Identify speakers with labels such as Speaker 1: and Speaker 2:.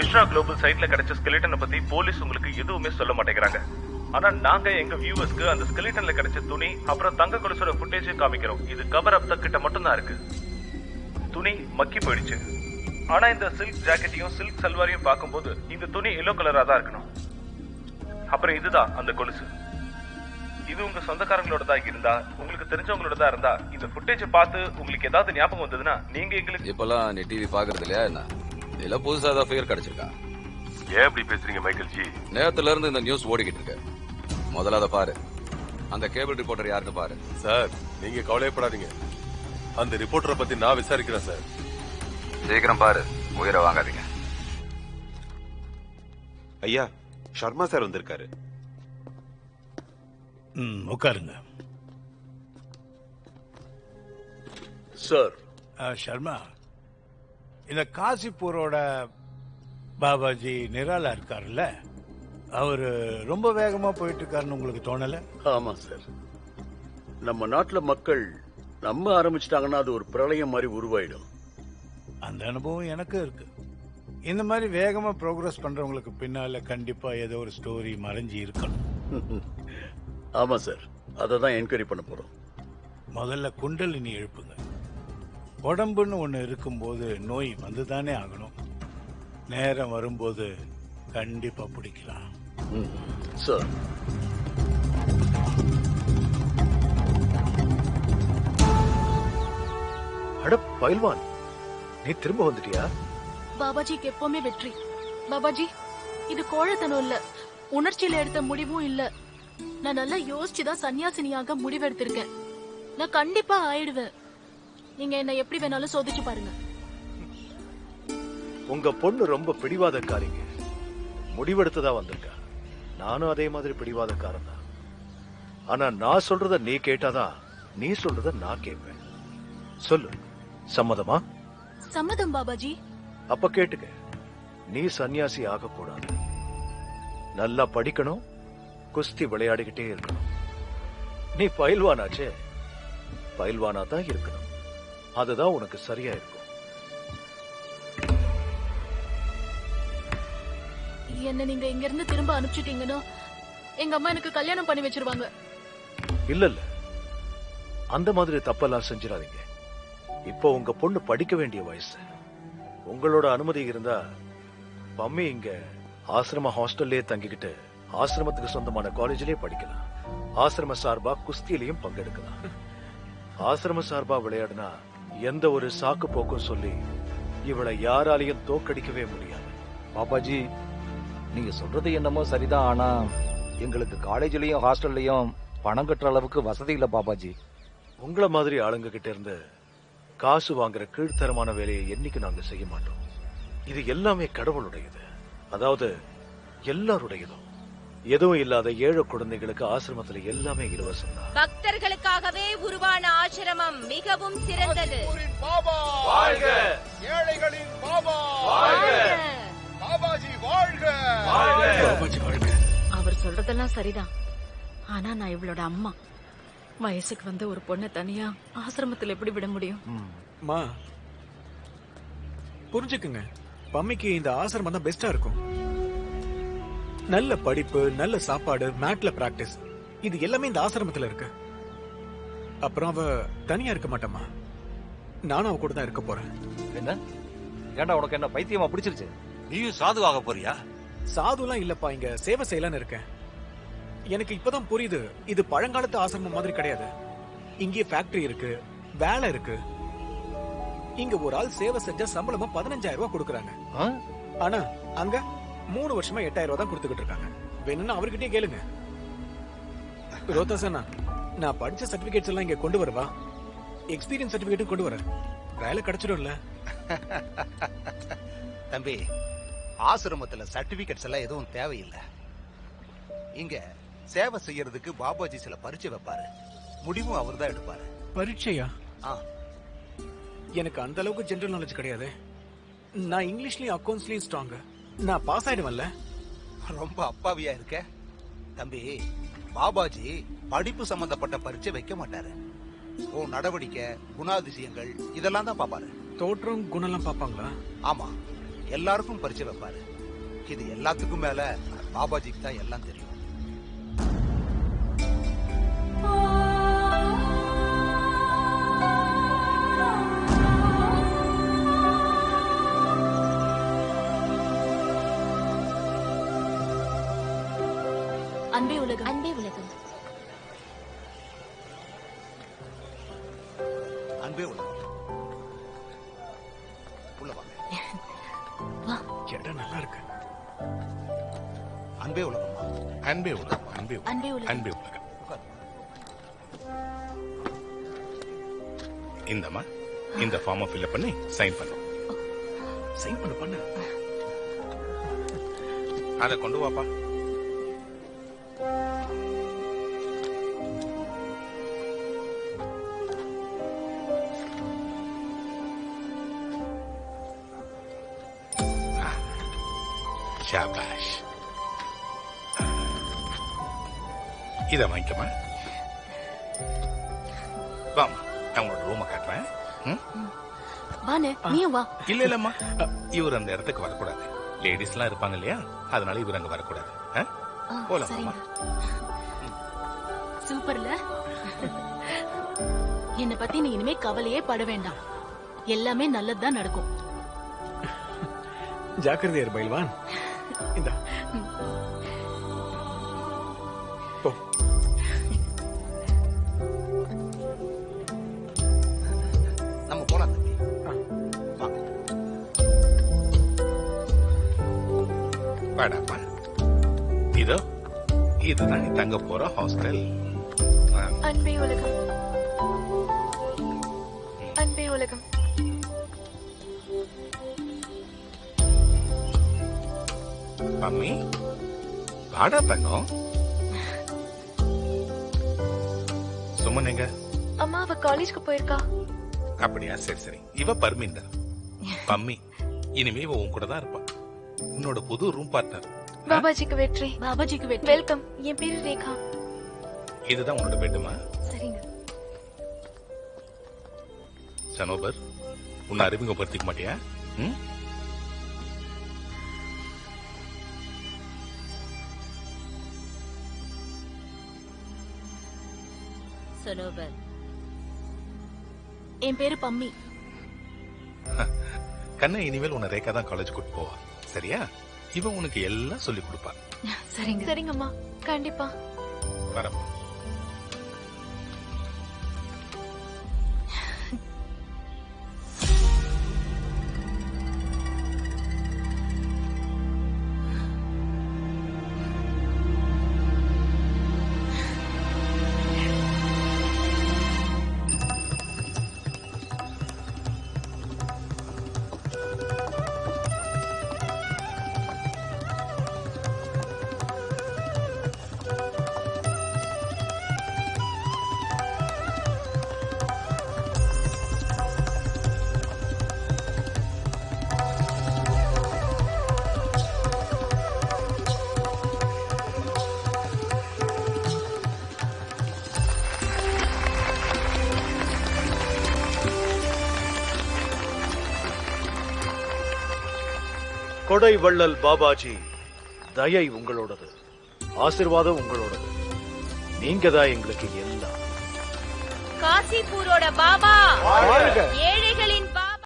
Speaker 1: Mishra global சைட்ல கிடைச்ச ஸ்கெலிட்டனை பத்தி போலீஸ் உங்களுக்கு எதுவுமே சொல்ல மாட்டேங்கிறாங்க. ஆனா நாங்க எங்க வியூவர்ஸ்க்கு அந்த ஸ்கெலிட்டன்ல கிடைச்ச துணி அப்புறம் தங்க கொலுசோட ஃபுட்டேஜ் காமிக்கிறோம். இது கவர் அப் கிட்ட மட்டும்தான் இருக்கு. துணி மக்கி போயிடுச்சு. ஆனா இந்த சில்க் ஜாக்கெட்டையும் சில்க் சல்வாரையும் பார்க்கும்போது இந்த துணி எல்லோ கலரா தான் இருக்கணும். அப்புறம் இதுதான் அந்த கொலுசு. இது உங்க சொந்தக்காரங்களோட தான் இருந்தா உங்களுக்கு தெரிஞ்சவங்களோட தான் இருந்தா இந்த ஃபுட்டேஜ் பார்த்து உங்களுக்கு ஏதாவது ஞாபகம் வந்ததுன்னா நீங்க எங்களுக்கு
Speaker 2: இப்பெல்லாம் நீ டிவி பாக்குறது இல்லையா என்ன? இல்ல புதுசா ஏதாவது ஃபிகர் கிடைச்சிருக்கா.
Speaker 3: ஏன் இப்படி பேசுறீங்க மைக்கேல் ஜி
Speaker 2: நேரத்துல இருந்து இந்த நியூஸ் ஓடிக்கிட்டு இருக்கு. முதல்ல அதை பாரு. அந்த கேபிள் ரிப்போர்ட்டர் யாருன்னு பாரு.
Speaker 3: சார் நீங்க கவலையப்படாதீங்க. அந்த ரிப்போர்ட்டரை பத்தி நான் விசாரிக்கிறேன் சார்.
Speaker 2: சீக்கிரம் பாரு. உயிரை வாங்காதீங்க.
Speaker 4: ஐயா சர்மா சார் வந்திருக்காரு.
Speaker 5: ம் உட்காருங்க.
Speaker 6: சார்.
Speaker 5: ஆ, சர்மா இந்த காசிப்பூரோட பாபாஜி நிராலா இருக்காருல்ல அவரு ரொம்ப வேகமா போயிட்டு இருக்காருன்னு உங்களுக்கு தோணல?
Speaker 6: ஆமா சார். நம்ம நாட்டுல மக்கள் நம்ப ஆரம்பிச்சிட்டாங்கன்னா அது ஒரு பிரளயம் மாதிரி உருவாயிடும்.
Speaker 5: அந்த அனுபவம் எனக்கு இருக்கு. இந்த மாதிரி வேகமா ப்ரோக்ரஸ் பண்றவங்களுக்கு பின்னால கண்டிப்பா ஏதோ ஒரு ஸ்டோரி மறைஞ்சு இருக்கணும்.
Speaker 6: ஆமா சார். அதை தான் என்கொயரி பண்ண போறோம்.
Speaker 5: முதல்ல குண்டலினி எழுப்புங்க. உடம்புன்னு ஒண்ணு இருக்கும்போது நோய் வந்துதானே ஆகணும். நேரம் வரும்போது கண்டிப்பா பிடிக்கலாம்.
Speaker 6: சார்
Speaker 7: அட பயில்வான் நீ திரும்ப வந்துட்டியா?
Speaker 8: பாபாஜிக்கு எப்பவுமே வெற்றி. பாபாஜி இது கோழத்தனம் இல்ல. உணர்ச்சியில எடுத்த முடிவும் இல்ல. நான் நல்லா யோசிச்சுதான் சன்னியாசினியாக முடிவெடுத்திருக்கேன். நான் கண்டிப்பா ஆயிடுவேன். நீங்க என்ன எப்படி வேணாலும் சோதிச்சு பாருங்க.
Speaker 7: உங்க பொண்ணு ரொம்ப பிடிவாதக்காரிங்க. முடிவெடுத்துதான் வந்திருக்கா. நானும் அதே மாதிரி பிடிவாதக்காரன் தான். ஆனா நான் சொல்றத நீ கேட்டாதான் நீ சொல்றத நான் கேட்பேன். சொல்லு சம்மதமா?
Speaker 8: சம்மதம் பாபாஜி.
Speaker 7: அப்ப கேட்டுக்க. நீ சன்னியாசி ஆகக்கூடாது. நல்லா படிக்கணும் குஸ்தி விளையாடிக்கிட்டே இருக்கணும். நீ பயில்வானாச்சே? பயில்வானா தான் இருக்கணும். அதுதான் உனக்கு சரியா இருக்கும்
Speaker 8: என்ன நீங்க இங்க இருந்து திரும்ப அனுப்பிச்சிட்டீங்கன்னா எங்க அம்மா எனக்கு கல்யாணம் பண்ணி வச்சிருவாங்க.
Speaker 7: இல்ல இல்ல அந்த மாதிரி தப்பெல்லாம் செஞ்சிடாதீங்க. இப்போ உங்க பொண்ணு படிக்க வேண்டிய வயசு. உங்களோட அனுமதி இருந்தா பம்மி இங்க ஆசிரம ஹாஸ்டல்லே தங்கிக்கிட்டு ஆசிரமத்துக்கு சொந்தமான காலேஜ்லயே படிக்கலாம். ஆசிரம சார்பா குஸ்தியிலையும் பங்கெடுக்கலாம். ஆசிரம சார்பா விளையாடினா எந்த ஒரு சாக்கு போக்கும் சொல்லி இவளை யாராலையும் தோக்கடிக்கவே முடியாது.
Speaker 9: பாப்பாஜி நீங்க சொல்றது என்னமோ சரிதான் ஆனா எங்களுக்கு காலேஜ்லயும் ஹாஸ்டல்லயும் பணம் கட்டுற அளவுக்கு வசதி இல்ல பாப்பாஜி.
Speaker 7: உங்கள மாதிரி ஆளுங்க கிட்ட இருந்து காசு வாங்குற கீழ்த்தரமான வேலையை என்னைக்கு நாங்க செய்ய மாட்டோம்? இது எல்லாமே கடவுளுடையது. அதாவது எல்லாருடையதும். எதுவும் இல்லாத ஏழை குழந்தைகளுக்கு ஆசிரமத்துல எல்லாமே இலவசம்
Speaker 10: பக்தர்களுக்காகவே உருவான ஆசிரமம் மிகவும் சிறந்தது.
Speaker 11: ஏழைகளின் பாபா. பாபாஜி வாழ்க.
Speaker 8: அவர் சொல்றதெல்லாம் சரிதான். ஆனா நான் இவளோட அம்மா. வயசுக்கு வந்த ஒரு பொண்ணை தனியா ஆசிரமத்துல எப்படி விட முடியும்?
Speaker 12: மா. புரிஞ்சுக்குங்க. பம்மிக்கு இந்த ஆசிரமம் தான் பெஸ்டா இருக்கும். நல்ல படிப்பு நல்ல சாப்பாடு மேட்ல பிராக்டிஸ் இது எல்லாமே இந்த ஆசிரமத்துல இருக்கு. அப்புறம் அவ தனியா இருக்க மாட்டேமா நானும் அவ கூட தான் இருக்க போறேன்.
Speaker 9: என்ன? ஏன்டா உனக்கு என்ன பைத்தியமா பிடிச்சிருச்சு? நீயும் சாதுவாக போறியா?
Speaker 12: சாதுலாம் இல்லப்பா இங்க சேவை செய்யலாம்னு இருக்கேன். எனக்கு இப்பதான் புரியுது இது பழங்காலத்து ஆசிரமம் மாதிரி கிடையாது. இங்கே ஃபேக்டரி இருக்கு வேலை இருக்கு. இங்க ஒரு ஆள் சேவை செஞ்சா சம்பளமா பதினஞ்சாயிரம் ரூபாய் கொடுக்கறாங்க. ஆனா அங்க மூணு வருஷமா எட்டாயிரம் ரூபாய் தான் கொடுத்துக்கிட்டு இருக்காங்க. வேணும்னா அவர்கிட்டயே கேளுங்க. ரோதாசனா நான் படிச்ச சர்டிபிகேட்ஸ் எல்லாம் இங்க கொண்டு வரவா? எக்ஸ்பீரியன்ஸ் சர்டிபிகேட்டும் கொண்டு வரேன். வேலை கிடைச்சிடும்ல.
Speaker 11: தம்பி ஆசிரமத்துல சர்டிபிகேட்ஸ் எல்லாம் எதுவும் தேவையில்லை. இங்க சேவை செய்யறதுக்கு பாபாஜி சில பரீட்சை வைப்பாரு. முடிவும் அவர் தான் எடுப்பாரு.
Speaker 12: பரீட்சையா?
Speaker 11: ஆ.
Speaker 12: எனக்கு அந்த அளவுக்கு ஜெனரல் நாலேஜ் கிடையாது. நான் இங்கிலீஷ்லயும் அக்கௌண்ட்ஸ்லயும் ஸ்ட்ராங் நான் பாஸ் ஆயிடுவேன்ல.
Speaker 11: ரொம்ப அப்பாவியா இருக்க? தம்பி பாபாஜி படிப்பு சம்பந்தப்பட்ட பரீட்சை வைக்க மாட்டாரு. உன் நடவடிக்கை குணாதிசயங்கள் இதெல்லாம் தான் பாப்பாரு.
Speaker 12: தோற்றம் குணம்லாம் பாப்பாங்களா
Speaker 11: ஆமா எல்லாருக்கும் பரிச்சை வைப்பாரு. இது எல்லாத்துக்கும் மேல பாபாஜிக்கு தான் எல்லாம் தெரியும்.
Speaker 8: அன்பே உலகம்.
Speaker 10: அன்பே உலகம்.
Speaker 11: அன்பே உலகம். உள்ள வாங்க.
Speaker 12: இடம் நல்லா இருக்கு.
Speaker 11: அன்பே உலகம்மா.
Speaker 13: அன்பே உலகம் அன்பே உலகம்,
Speaker 8: அன்பே உலகம்.
Speaker 13: அன்பே உலகம். இந்தம்மா. இந்த ஃபார்மை ஃபில்அப் பண்ணி சைன் பண்ணு.
Speaker 12: சைன் பண்ண பண்ண.
Speaker 13: அதை கொண்டு வாப்பா. ஷாபாஷ் இதை வாங்கிக்கமா வாமா நான் உங்களோட ரூமை காட்டுறேன்?
Speaker 8: வானே நீயும் வா.
Speaker 13: இல்ல இல்லம்மா. இவர் அந்த இடத்துக்கு வரக்கூடாது. லேடிஸ் எல்லாம் இருப்பாங்க இல்லையா? அதனால இவர் அங்க வரக்கூடாது.
Speaker 8: சரிங்க. சூப்பர்ல. என்னை பத்தி நீ இனிமே கவலையே பட வேண்டாம். எல்லாமே நல்லதுதான் நடக்கும்.
Speaker 12: ஜாக்கிரதையார் பயில்வான் இந்த போ
Speaker 11: நம்ம போலாம் தம்பி
Speaker 13: வாடாப்பா இதோ இதுதான் நீ தங்க போற ஹாஸ்டல்
Speaker 14: அன்பே உலகம் அன்பே உலகம்
Speaker 13: மம்மி வாடா தங்கம். சுமன் எங்க
Speaker 14: அம்மா அவ காலேஜ்க்கு போயிருக்கா.
Speaker 13: அப்படியா? சரி சரி. இவ பர்மிந்தா பம்மி இனிமே இவ உன் கூட தான் இருப்பா. உன்னோட புது ரூம் பார்ட்னர்
Speaker 14: பாபாஜிக்கு வெற்றி.
Speaker 8: பாபாஜிக்கு வெற்றி.
Speaker 14: வெல்கம் என் பேரு ரேகா.
Speaker 13: இதுதான் உன்னோட பெட்டுமா
Speaker 14: சரிங்க.
Speaker 13: சனோபர் உன்னை அறிமுகப்படுத்திக்க மாட்டியா? ம்?
Speaker 10: சொனோபர்
Speaker 8: என் பேரு பம்மி.
Speaker 13: கண்ணா இனிமேல் உன்னை ரேகா தான் காலேஜ் கூட்டு போவா. சரியா? இவன் உனக்கு எல்லாம் சொல்லி கொடுப்பா.
Speaker 14: சரிங்க. சரிங்கம்மா. கண்டிப்பா.
Speaker 13: வரமா
Speaker 7: கொடை வள்ளல் பாபாஜி தயை உங்களோடது ஆசிர்வாதம் உங்களோடது நீங்க தான் எங்களுக்கு எல்லாம்
Speaker 10: காசிப்பூரோட பாபா. ஏழைகளின்